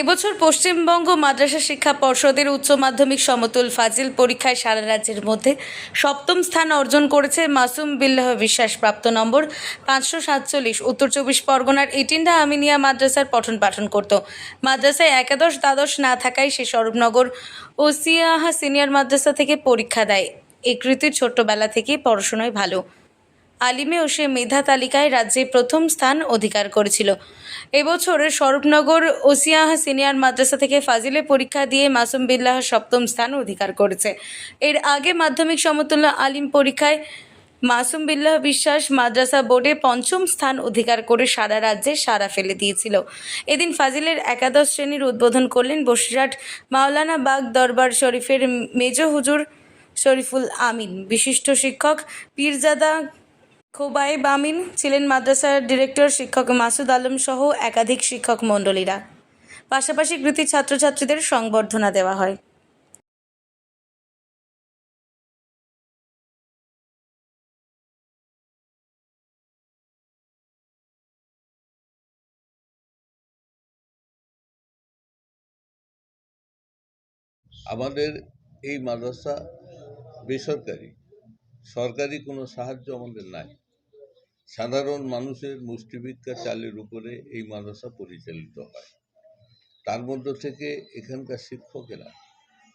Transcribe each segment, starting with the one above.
এবছর পশ্চিমবঙ্গ মাদ্রাসা শিক্ষা পর্ষদের উচ্চ মাধ্যমিক সমতুল ফাজিল পরীক্ষায় সারা রাজ্যের মধ্যে সপ্তম স্থান অর্জন করেছে মাসুম বিল্লাহ বিশ্বাস প্রাপ্ত নম্বর পাঁচশো সাতচল্লিশ। উত্তর চব্বিশ পরগনার ইটিন্ডা আমিনিয়া মাদ্রাসার পঠন পাঠন করত। মাদ্রাসায় একাদশ দ্বাদশ না থাকায় সে স্বরূপনগর ওসিয়াহা সিনিয়র মাদ্রাসা থেকে পরীক্ষা দেয়। এই কৃতি ছোট্টবেলা থেকেই পড়াশোনায় ভালো। আলিমে ও সে মেধা তালিকায় রাজ্যে প্রথম স্থান অধিকার করেছিল। এবছর স্বরূপনগর ওসিয়াহ সিনিয়র মাদ্রাসা থেকে ফাজিলে পরীক্ষা দিয়ে মাসুম বিল্লাহ সপ্তম স্থান অধিকার করেছে। এর আগে মাধ্যমিক সমতুল্য আলিম পরীক্ষায় মাসুম বিল্লাহ বিশ্বাস মাদ্রাসা বোর্ডে পঞ্চম স্থান অধিকার করে সারা রাজ্যে সারা ফেলে দিয়েছিল। এদিন ফাজিলের একাদশ শ্রেণির উদ্বোধন করলেন বসিরহাট মাওলানা বাগ দরবার শরীফের মেজ হুজুর শরীফুল আমিন। বিশিষ্ট শিক্ষক পীরজাদা খোবাইব আমিন ছিলেন মাদ্রাসার ডিরেক্টর, শিক্ষক মাসুদ আলম সহ একাধিক শিক্ষক মণ্ডলীরা। পাশাপাশি কৃতি ছাত্রছাত্রীদের সংবর্ধনা দেওয়া হয়। আমাদের এই মাদ্রাসা বেসরকারি। সরকারি কোনো সাহায্য আমাদের নাই। সাধারণ মানুষের মুষ্টিভিক্ষা চালের উপরে এই মাদ্রাসা পরিচালিত হয়। তার মধ্য থেকে এখানকার শিক্ষকেরা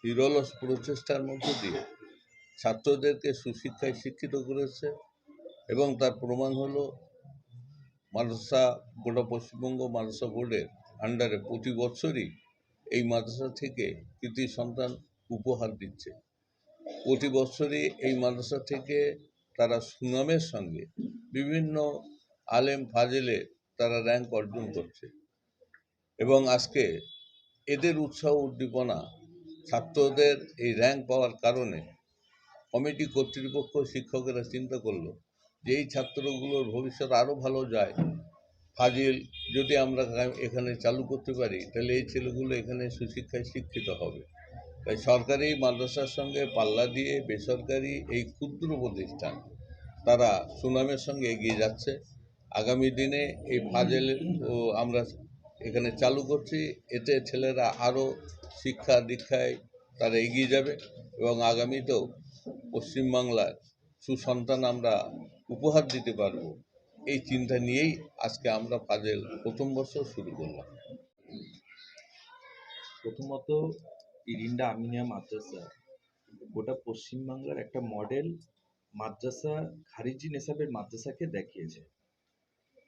নিরলস প্রচেষ্টার মধ্য দিয়ে ছাত্রদেরকে সুশিক্ষায় শিক্ষিত করেছে এবং তার প্রমাণ হলো মাদ্রাসা গোটা পশ্চিমবঙ্গ মাদ্রাসা বোর্ডের আন্ডারে প্রতি বছরই এই মাদ্রাসা থেকে কৃতি সন্তান উপহার দিচ্ছে। প্রতি বছরই এই মাদ্রাসা থেকে তারা সুনামের সঙ্গে বিভিন্ন আলেম ফাজেলে তারা র্যাঙ্ক অর্জন করছে। এবং আজকে এদের উৎসাহ উদ্দীপনা ছাত্রদের এই র্যাঙ্ক পাওয়ার কারণে কমিটি কর্তৃপক্ষ শিক্ষকেরা চিন্তা করল যে এই ছাত্রগুলোর ভবিষ্যৎ আরও ভালো যায়। ফাজিল যদি আমরা এখানে চালু করতে পারি, তাহলে এই ছেলেগুলো এখানে সুশিক্ষায় শিক্ষিত হবে। তাই সরকারি মাদ্রাসার সঙ্গে পাল্লা দিয়ে বেসরকারি এই ক্ষুদ্র প্রতিষ্ঠান তারা সুনামের সঙ্গে এগিয়ে যাচ্ছে। আগামী দিনে এই ফাজেল ও আমরা এখানে চালু করছি। এতে ছেলেরা আরও শিক্ষা দীক্ষায় তারা এগিয়ে যাবে এবং আগামীতেও পশ্চিমবাংলার সুসন্তান আমরা উপহার দিতে পারব। এই চিন্তা নিয়েই আজকে আমরা ফাজেল প্রথম বছর শুরু করলাম। প্রথমত ইরিন্ডা আমিনিয়া মাদ্রাসা গোটা পশ্চিমবাংলার একটা মডেল মাদ্রাসা, খারিজি নেশাবের মাদ্রাসাকে দেখিয়েছে।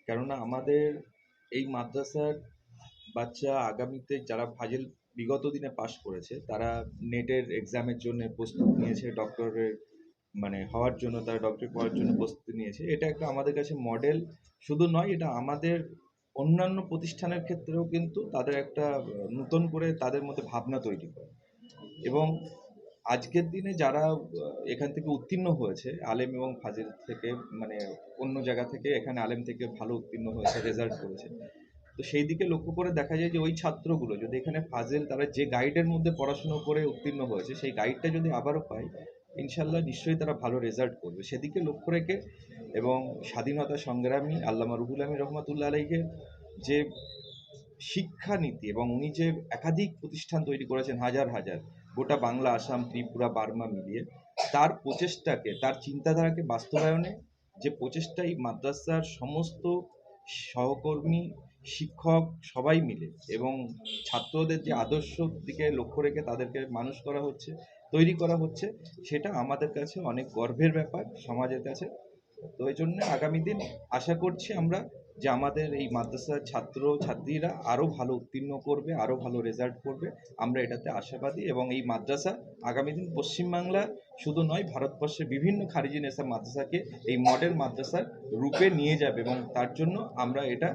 কেননা আমাদের এই মাদ্রাসার বাচ্চা আগামীতে যারা ফাজিল বিগত দিনে পাশ করেছে, তারা নেটের এক্সামের জন্য প্রস্তুতি নিয়েছে ডক্টরের মানে হওয়ার জন্য, তারা ডক্টর পড়ার জন্য প্রস্তুতি নিয়েছে। এটা একটা আমাদের কাছে মডেল শুধু নয়, এটা আমাদের অন্যান্য প্রতিষ্ঠানের ক্ষেত্রেও কিন্তু তাদের একটা নতুন করে তাদের মধ্যে ভাবনা তৈরি করে। এবং আজকের দিনে যারা এখান থেকে উত্তীর্ণ হয়েছে, আলেম এবং ফাজিল থেকে মানে অন্য জায়গা থেকে এখানে আলেম থেকে ভালো উত্তীর্ণ হয়েছে রেজাল্ট করেছে। তো সেই দিকে লক্ষ্য করে দেখা যায় যে ওই ছাত্রগুলো যদি এখানে ফাজিল, তারা যে গাইডের মধ্যে পড়াশুনো করে উত্তীর্ণ হয়েছে, সেই গাইডটা যদি আবারও পায় ইনশাল্লাহ নিশ্চয়ই তারা ভালো রেজাল্ট করবে। সেদিকে লক্ষ্য রেখে এবং স্বাধীনতা সংগ্রামী আল্লামা রুহুল আমিন রহমতুল্লাহ আলাইকে যে শিক্ষানীতি এবং উনি যে একাধিক প্রতিষ্ঠান তৈরি করেছেন, হাজার হাজার গোটা বাংলা, আসাম, ত্রিপুরা, বার্মা মিলিয়ে তার প্রচেষ্টাকে, তার চিন্তাধারাকে বাস্তবায়নে যে প্রচেষ্টা এই মাদ্রাসার সমস্ত সহকর্মী, শিক্ষক সবাই মিলে এবং ছাত্রদের যে আদর্শ দিকে লক্ষ্য রেখে তাদেরকে মানুষ করা হচ্ছে, তৈরি করা হচ্ছে, সেটা আমাদের কাছে অনেক গর্বের ব্যাপার, সমাজের কাছে। তো এই জন্য আগামী দিন আশা করছি আমরা যে আমাদের এই মাদ্রাসার ছাত্র ছাত্রীরা আরও ভালো উত্তীর্ণ করবে আরও ভালো রেজাল্ট করবে। আমরা এটাতে আশাবাদী এবং এই মাদ্রাসা আগামী দিন পশ্চিমবাংলা শুধু নয়, ভারতবর্ষের বিভিন্ন খারিজি নেশা মাদ্রাসাকে এই মডেল মাদ্রাসার রূপে নিয়ে যাবে এবং তার জন্য আমরা এটা,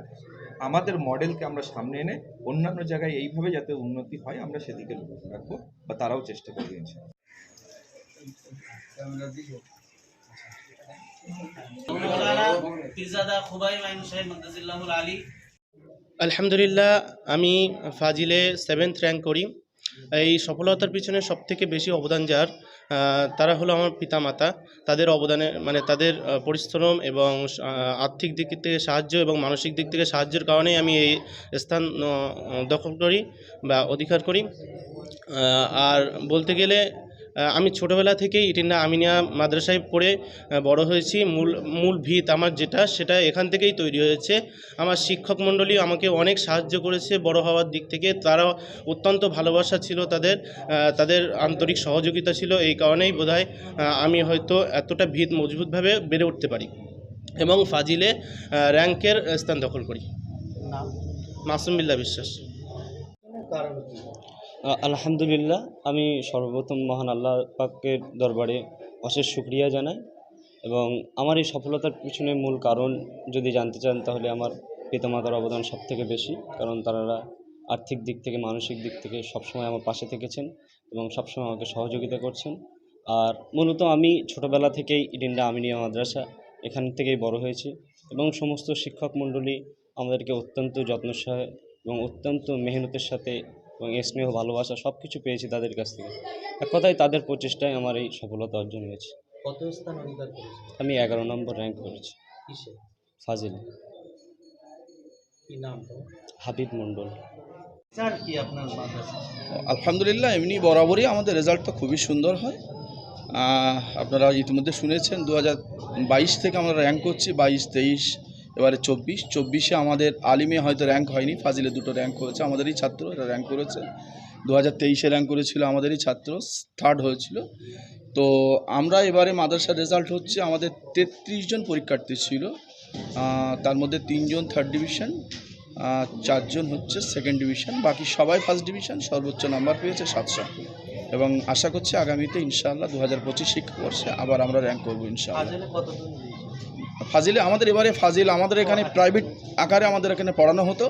আমাদের মডেলকে আমরা সামনে এনে অন্যান্য জায়গায় এইভাবে যাতে উন্নতি হয়, আমরা সেদিকে লক্ষ্য রাখব বা তারাও চেষ্টা করবে আলহামদুলিল্লাহ, আমি ফাজিলে সেভেন্থ র্যাঙ্ক করি। এই সফলতার পিছনে সবথেকে বেশি অবদান যার তারা হলো আমার পিতামাতা। তাদের অবদানে মানে তাদের পরিশ্রম এবং আর্থিক দিক থেকে সাহায্য এবং মানসিক দিক থেকে সাহায্যের কারণেই আমি এই স্থান দখল করি বা অধিকার করি। আর বলতে গেলে আমি ছোটোবেলা থেকেই ইটিন্ডা আমিনিয়া মাদ্রাসায় পড়ে বড় হয়েছি। মূল মূল ভিত আমার যেটা সেটা এখান থেকেই তৈরি হয়েছে। আমার শিক্ষক মণ্ডলী আমাকে অনেক সাহায্য করেছে বড় হওয়ার দিক থেকে। তারা অত্যন্ত ভালোবাসা ছিল তাদের তাদের আন্তরিক সহযোগিতা ছিল এই কারণেই বোধহয় আমি হয়তো এতটা ভিত মজবুতভাবে বেড়ে উঠতে পারি এবং ফাজিলে র্যাঙ্কের স্থান দখল করি। মাসুম বিল্লাহ বিশ্বাস। আলহামদুলিল্লাহ, আমি সর্বপ্রথম মহান আল্লাহ পাকের দরবারে অশেষ শুক্রিয়া জানাই এবং আমার এই সফলতার পিছনে মূল কারণ যদি জানতে চান, তাহলে আমার পিতামাতার অবদান সব থেকে বেশি, কারণ তারা আর্থিক দিক থেকে, মানসিক দিক থেকে সবসময় আমার পাশে থেকেছেন এবং সবসময় আমাকে সহযোগিতা করছেন। আর মূলত আমি ছোটোবেলা থেকেই ইডিন্ডা আমিনিয়া মাদ্রাসা এখান থেকেই বড় হয়েছি এবং সমস্ত শিক্ষক মণ্ডলী আমাদেরকে অত্যন্ত যত্নসহ এবং অত্যন্ত মেহনতের সাথে এবং স্নেহ ভালোবাসা সব কিছু পেয়েছি তাদের কাছ থেকে। এক কথায় তাদের প্রচেষ্টায় আমার এই সফলতা অর্জন হয়েছে। কত স্থান অধিকার করেছে? আমি এগারো নম্বর র্যাঙ্ক করেছি। কিসে? ফাজিল। কি নাম হাবিব মণ্ডল। স্যার কি আপনার আলহামদুলিল্লাহ এমনি বরাবরই আমাদের রেজাল্ট তো খুবই সুন্দর হয়। আপনারা ইতিমধ্যে শুনেছেন দু বাইশ থেকে আমরা র্যাঙ্ক করছি বাইশ তেইশ এবারে চব্বিশ, চব্বিশে আমাদের আলিমে হয়তো র্যাঙ্ক হয়নি, ফাজিলে দুটো র্যাঙ্ক করেছে, আমাদেরই ছাত্র, এরা র্যাঙ্ক করেছে। দু হাজার তেইশে র্যাঙ্ক করেছিল আমাদেরই ছাত্র থার্ড হয়েছিল। তো আমরা এবারে মাদ্রাসার রেজাল্ট হচ্ছে আমাদের তেত্রিশ জন পরীক্ষার্থী ছিল তার মধ্যে তিনজন থার্ড ডিভিশন চারজন হচ্ছে সেকেন্ড ডিভিশন বাকি সবাই ফার্স্ট ডিভিশন সর্বোচ্চ নাম্বার পেয়েছে সাতশো। এবং আশা করছি আগামীতে ইনশাআল্লাহ দু হাজার পঁচিশ শিক্ষাবর্ষে আবার আমরা র্যাঙ্ক করব ইনশাআল্লাহ। ফাজলে আমাদের এবারে ফাজিল আমাদের এখানে প্রাইভেট আকারে আমাদের এখানে পড়ানো হতো।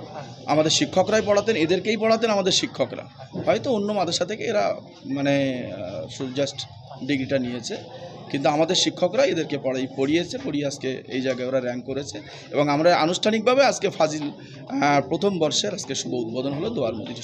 আমাদের শিক্ষকরাই পড়াতেন এদেরকেই পড়াতেন আমাদের শিক্ষকরা। হয়তো অন্য মাদ্রাসা থেকে এরা মানে জাস্ট ডিগ্রিটা নিয়েছে। কিন্তু আমাদের শিক্ষকরা এদেরকে পড়াই পড়িয়েছে পড়িয়ে আজকে এই জায়গায় ওরা র্যাঙ্ক করেছে। এবং আমরা আনুষ্ঠানিকভাবে আজকে ফাজিল প্রথম বর্ষের আজকে শুভ উদ্বোধন হলো দোয়ার মধ্যে।